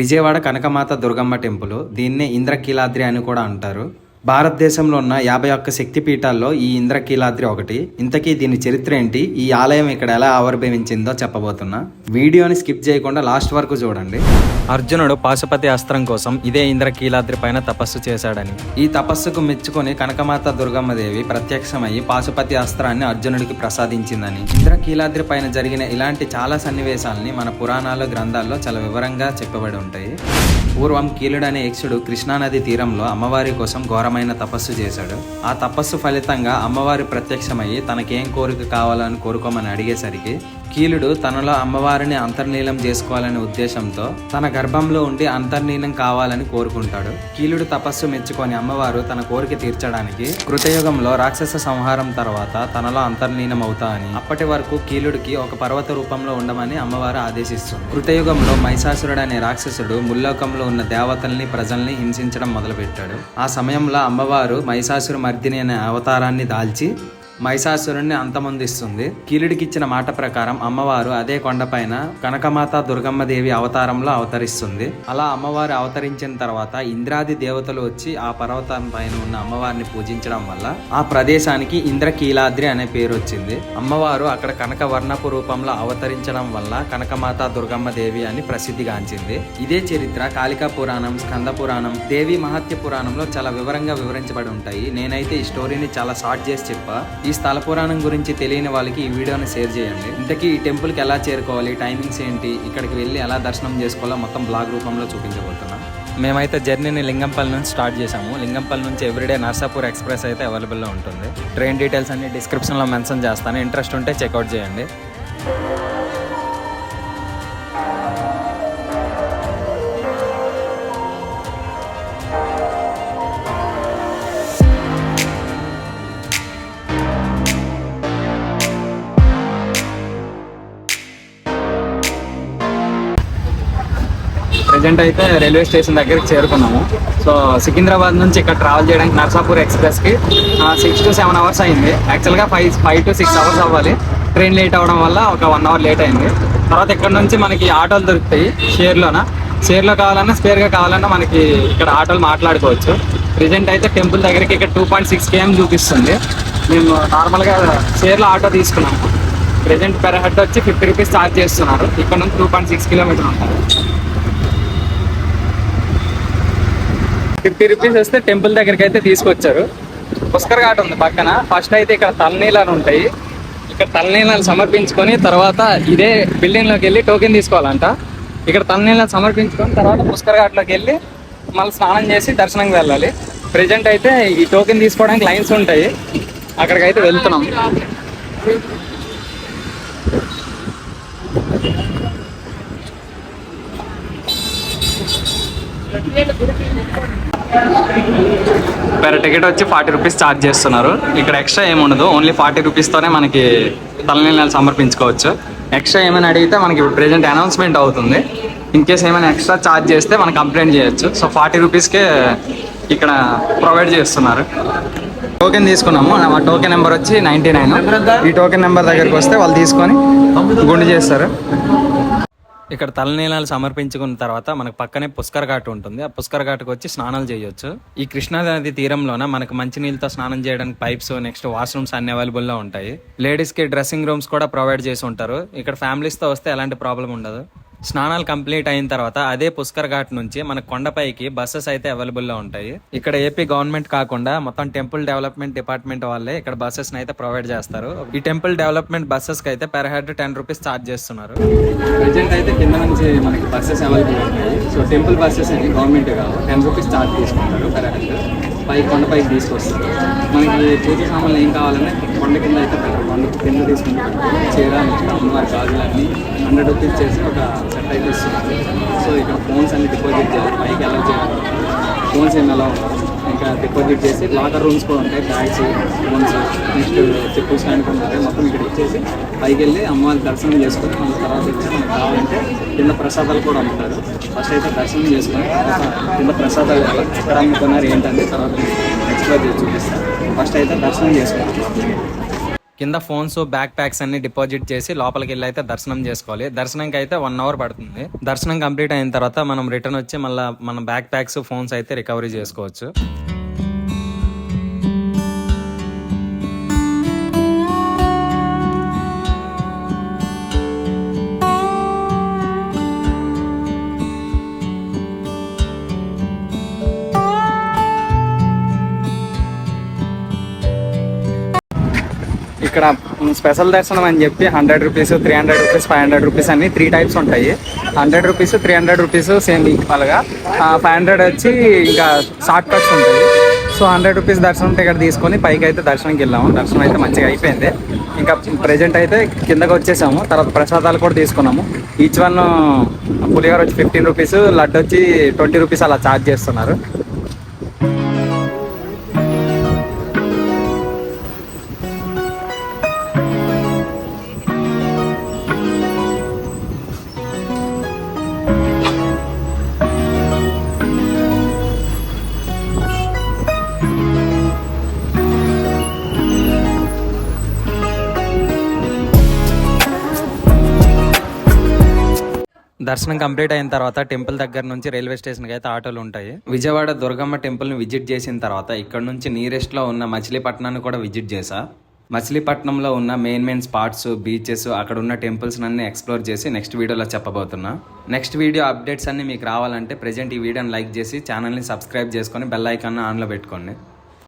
Vijayawada కనకమాత Durgamma temple. దీన్నే ఇంద్రకీలాద్రి అని కూడా అంటారు. భారతదేశంలో ఉన్న యాభై ఒక్క శక్తి పీఠాల్లో ఈ ఇంద్రకీలాద్రి ఒకటి. ఇంతకీ దీని చరిత్ర ఏంటి? ఈ ఆలయం ఇక్కడ ఎలా ఆవిర్భవించిందో చెప్పబోతున్నా. వీడియోని స్కిప్ చేయకుండా లాస్ట్ వరకు చూడండి. అర్జునుడు పాశుపతి అస్త్రం కోసం ఇదే ఇంద్రకీలాద్రి పైన తపస్సు చేశాడని. ఈ తపస్సుకు మెచ్చుకొని కనకమాత దుర్గమ్మదేవి ప్రత్యక్షమయ్యి పాశుపతి అస్త్రాన్ని అర్జునుడికి ప్రసాదించిందని. ఇంద్రకీలాద్రి పైన జరిగిన ఇలాంటి చాలా సన్నివేశాలని మన పురాణాలు గ్రంథాల్లో చాలా వివరంగా చెప్పబడి ఉంటాయి. పూర్వం కీలుడు అనే యక్షుడు కృష్ణానది తీరంలో అమ్మవారి కోసం ఘోరమైన తపస్సు చేశాడు. ఆ తపస్సు ఫలితంగా అమ్మవారి ప్రత్యక్షమయ్యి తనకేం కోరిక కావాలని కోరుకోమని అడిగేసరికి కీలుడు తనలో అమ్మవారిని అంతర్లీనం చేసుకోవాలనే ఉద్దేశంతో తన గర్భంలో ఉండి అంతర్లీనం కావాలని కోరుకుంటాడు. కీలుడు తపస్సు మెచ్చుకొని అమ్మవారు తన కోరిక తీర్చడానికి కృతయుగంలో రాక్షస సంహారం తర్వాత తనలో అంతర్లీనం అవుతా అని అప్పటి వరకు కీలుడికి ఒక పర్వత రూపంలో ఉండమని అమ్మవారు ఆదేశిస్తుంది కృతయుగంలో మహిషాసురుడు అనే రాక్షసుడు ముల్లోకంలో ఉన్న దేవతల్ని ప్రజల్ని హింసించడం మొదలుపెట్టాడు. ఆ సమయంలో అమ్మవారు మహిషాసురు మర్దిని అనే అవతారాన్ని దాల్చి మహిషాసురుణ్ణి అంతమొందిస్తుంది. కీలుడికి ఇచ్చిన మాట ప్రకారం అమ్మవారు అదే కొండపైన కనకమాత దుర్గమ్మ దేవి అవతారంలో అవతరిస్తుంది. అలా అమ్మవారు అవతరించిన తర్వాత ఇంద్రాది దేవతలు వచ్చి ఆ పర్వతం పైన ఉన్న అమ్మవారిని పూజించడం వల్ల ఆ ప్రదేశానికి ఇంద్రకీలాద్రి అనే పేరు వచ్చింది. అమ్మవారు అక్కడ కనక వర్ణపు రూపంలో అవతరించడం వల్ల కనకమాత దుర్గమ్మ దేవి అని ప్రసిద్ధిగాంచింది. ఇదే చరిత్ర కాళికా పురాణం స్కంద పురాణం దేవి మహత్య పురాణంలో చాలా వివరంగా వివరించబడి ఉంటాయి. నేనైతే ఈ స్టోరీని చాలా షార్ట్ చేసి చెప్పా. ఈ స్థల పురాణం గురించి తెలియని వాళ్ళకి ఈ వీడియోని షేర్ చేయండి. ఇంతకీ ఈ టెంపుల్కి ఎలా చేరుకోవాలి టైమింగ్స్ ఏంటి ఇక్కడికి వెళ్ళి ఎలా దర్శనం చేసుకోవాలో మొత్తం బ్లాగ్ రూపంలో చూపించబోతున్నాం. మేమైతే జర్నీని లింగంపల్లి నుంచి స్టార్ట్ చేసాము లింగంపల్లి నుంచి ఎవ్రీడే నర్సాపూర్ ఎక్స్ప్రెస్ అయితే అవైలబుల్లో ఉంటుంది. ట్రైన్ డీటెయిల్స్ అన్ని డిస్క్రిప్షన్లో మెన్షన్ చేస్తాను. ఇంట్రెస్ట్ ఉంటే చెక్అవుట్ చేయండి. ప్రజెంట్ అయితే రైల్వే స్టేషన్ దగ్గరికి చేరుకున్నాము. సో సికింద్రాబాద్ నుంచి ఇక్కడ ట్రావెల్ చేయడానికి నర్సాపూర్ ఎక్స్ప్రెస్కి సిక్స్ టు సెవెన్ అవర్స్ అయింది. యాక్చువల్గా five five to six hours అవ్వాలి. ట్రైన్ లేట్ అవ్వడం వల్ల ఒక వన్ అవర్ లేట్ అయింది. తర్వాత ఇక్కడ నుంచి మనకి ఆటోలు దొరుకుతాయి షేర్లోన. షేర్లో కావాలన్నా స్పేర్గా కావాలన్నా మనకి ఇక్కడ ఆటోలు మాట్లాడుకోవచ్చు. ప్రెజెంట్ అయితే టెంపుల్ దగ్గరికి ఇక్కడ టూ పాయింట్ సిక్స్ కేఎం చూపిస్తుంది. మేము నార్మల్గా షేర్లో ఆటో తీసుకున్నాము. ప్రెజెంట్ పెర్ హెడ్ వచ్చి ఫిఫ్టీ రూపీస్ ఛార్జ్ చేస్తున్నారు. ఇక్కడ నుంచి టూ పాయింట్ సిక్స్ కిలోమీటర్ ఉంటుంది. ఫిఫ్టీ రూపీస్ వస్తే టెంపుల్ దగ్గరికి అయితే తీసుకొచ్చారు. పుష్కర్ ఘాట్ ఉంది పక్కన. ఫస్ట్ అయితే ఇక్కడ తలనీలాలు ఉంటాయి. ఇక్కడ తలనీలాలు సమర్పించుకొని తర్వాత ఇదే బిల్డింగ్లోకి వెళ్ళి టోకెన్ తీసుకోవాలంట. ఇక్కడ తలనీలాలు సమర్పించుకొని తర్వాత పుష్కర్ ఘాట్లోకి వెళ్ళి మళ్ళీ స్నానం చేసి దర్శనంకి వెళ్ళాలి. ప్రెజెంట్ అయితే ఈ టోకెన్ తీసుకోవడానికి లైన్స్ ఉంటాయి. అక్కడికి అయితే వెళ్తున్నాం. పెర్ టికెట్ వచ్చి ఫార్టీ రూపీస్ ఛార్జ్ చేస్తున్నారు. ఇక్కడ ఎక్స్ట్రా ఏముండదు ఓన్లీ ఫార్టీ రూపీస్తోనే మనకి తలనీళ్ళు సమర్పించుకోవచ్చు. ఎక్స్ట్రా ఏమైనా అడిగితే మనకి ఇప్పుడు ప్రెజెంట్ అనౌన్స్మెంట్ అవుతుంది. ఇన్ కేస్ ఏమైనా ఎక్స్ట్రా ఛార్జ్ చేస్తే మనం కంప్లైంట్ చేయొచ్చు. సో ఫార్టీ రూపీస్కే ఇక్కడ ప్రొవైడ్ చేస్తున్నారు. టోకెన్ తీసుకున్నాము. మా టోకెన్ నెంబర్ వచ్చి నైంటీ నైన్ ఈ టోకెన్ నెంబర్ దగ్గరికి వస్తే వాళ్ళు తీసుకొని గుండు చేస్తారు. ఇక్కడ తలనీలాలు సమర్పించుకున్న తర్వాత మనకు పక్కనే పుష్కర్ ఘాట్ ఉంటుంది. ఆ పుష్కర్ ఘాట్కి వచ్చి స్నానాలు చేయొచ్చు. ఈ కృష్ణా నది తీరంలోన మనకు మంచినీళ్ళతో స్నానం చేయడానికి పైప్స్ నెక్స్ట్ వాష్రూమ్స్ అన్ని అవైలబుల్లో ఉంటాయి. లేడీస్కి డ్రెస్సింగ్ రూమ్స్ కూడా ప్రొవైడ్ చేసి ఉంటారు. ఇక్కడ ఫ్యామిలీస్తో వస్తే ఎలాంటి ప్రాబ్లం ఉండదు. స్నానాలు కంప్లీట్ అయిన తర్వాత అదే పుష్కర్ ఘాట్ నుంచి మన కొండపైకి బస్సెస్ అయితే అవైలబుల్లో ఉంటాయి. ఇక్కడ ఏపీ గవర్నమెంట్ కాకుండా మొత్తం టెంపుల్ డెవలప్మెంట్ డిపార్ట్మెంట్ వాళ్ళే ఇక్కడ బస్సెస్ అయితే ప్రొవైడ్ చేస్తారు. ఈ టెంపుల్ డెవలప్మెంట్ బస్సెస్కి అయితే per head ten rupees charge చేస్తున్నారు. ప్రజెంట్ అయితే కింద నుంచి మనకి బస్సెస్ అవైలబుల్ ఉంటాయి సో టెంపుల్ బస్సెస్ అని గవర్నమెంట్ టెన్ రూపీస్ ఛార్జ్ తీసుకుంటారు పెర్ హెడ్. పై కొండపైకి తీసుకొస్తారు. మనకి పూజ సామాన్లు ఏం కావాలన్నా కొండ కింద అయితే పెట్టరు. కొండ కింద తీసుకుంటే చీర అమ్మవారి గాజులన్నీ హండ్రెడ్ రూపీస్ చేసి ఒక సెట్ అయితే ఇస్తున్నారు. సో ఇక్కడ ఫోన్స్ అన్ని డిపాజిట్ చేయాలి. పైకి ఎలా చేయాలి? ఫోన్స్ ఏమి ఎలా ఉండవు ఇంకా డిపాజిట్ చేసి లాకర్ రూమ్స్ కూడా ఉంటాయి. బ్యాగ్స్ ఫోన్స్ నెక్స్ట్ చెప్పులు స్టాండ్ ఉంటాయి. మొత్తం ఇక్కడ ఇచ్చేసి పైకి వెళ్ళి అమ్మవారి దర్శనం చేసుకొని మన తర్వాత వచ్చి మనకు కావాలంటే కింద ప్రసాదాలు కూడా అమ్ముతారు. ఫస్ట్ అయితే దర్శనం చేసుకొని తర్వాత కింద ప్రసాదాలు ఎలా ఎక్కడ అమ్ముకున్నారు ఏంటంటే తర్వాత ఎక్స్ప్లోర్ చేసి చూపిస్తాను ఫస్ట్ అయితే దర్శనం చేసుకుంటాం కింద ఫోన్స్ బ్యాక్ ప్యాక్స్ అన్ని డిపాజిట్ చేసి లోపలికి వెళ్ళి అయితే దర్శనం చేసుకోవాలి. దర్శనంకి అయితే వన్ అవర్ పడుతుంది. దర్శనం కంప్లీట్ అయిన తర్వాత మనం రిటర్న్ వచ్చి మళ్ళీ మన బ్యాక్ ప్యాక్స్ ఫోన్స్ అయితే రికవరీ చేసుకోవచ్చు. ఇక్కడ స్పెషల్ దర్శనం అని చెప్పి hundred rupees three hundred rupees five hundred rupees అన్ని త్రీ టైప్స్ ఉంటాయి. Hundred rupees three hundred rupees same ఈక్వల్గా. ఫైవ్ హండ్రెడ్ వచ్చి ఇంకా షార్ట్ కట్స్ ఉంటాయి. సో హండ్రెడ్ రూపీస్ దర్శనం టికెట్ తీసుకొని పైకి అయితే దర్శనంకి వెళ్ళాము. దర్శనం అయితే మంచిగా అయిపోయింది. ఇంకా ప్రెజెంట్ అయితే కిందకి వచ్చేసాము. తర్వాత ప్రసాదాలు కూడా తీసుకున్నాము. ఈచ్ వన్ పులిహోర వచ్చి ఫిఫ్టీన్ రూపీస్ లడ్డు వచ్చి ట్వంటీ రూపీస్ అలా ఛార్జ్ చేస్తున్నారు. దర్శనం కంప్లీట్ అయిన తర్వాత టెంపుల్ దగ్గర నుంచి రైల్వే స్టేషన్కి అయితే ఆటోలు ఉంటాయి. విజయవాడ దుర్గమ్మ టెంపుల్ని విజిట్ చేసిన తర్వాత ఇక్కడ నుంచి నియరెస్ట్లో ఉన్న మచిలీపట్నాన్ని కూడా విజిట్ చేసా మచిలీపట్నంలో ఉన్న మెయిన్ మెయిన్ స్పాట్స్ బీచెస్ అక్కడ ఉన్న టెంపుల్స్ అన్ని ఎక్స్ప్లోర్ చేసి నెక్స్ట్ వీడియోలో చెప్పబోతున్నా. నెక్స్ట్ వీడియో అప్డేట్స్ అన్ని మీకు రావాలంటే ప్రెజెంట్ ఈ వీడియోని లైక్ చేసి ఛానల్ని సబ్స్క్రైబ్ చేసుకొని బెల్ ఐకాన్ ఆన్లో పెట్టుకోండి.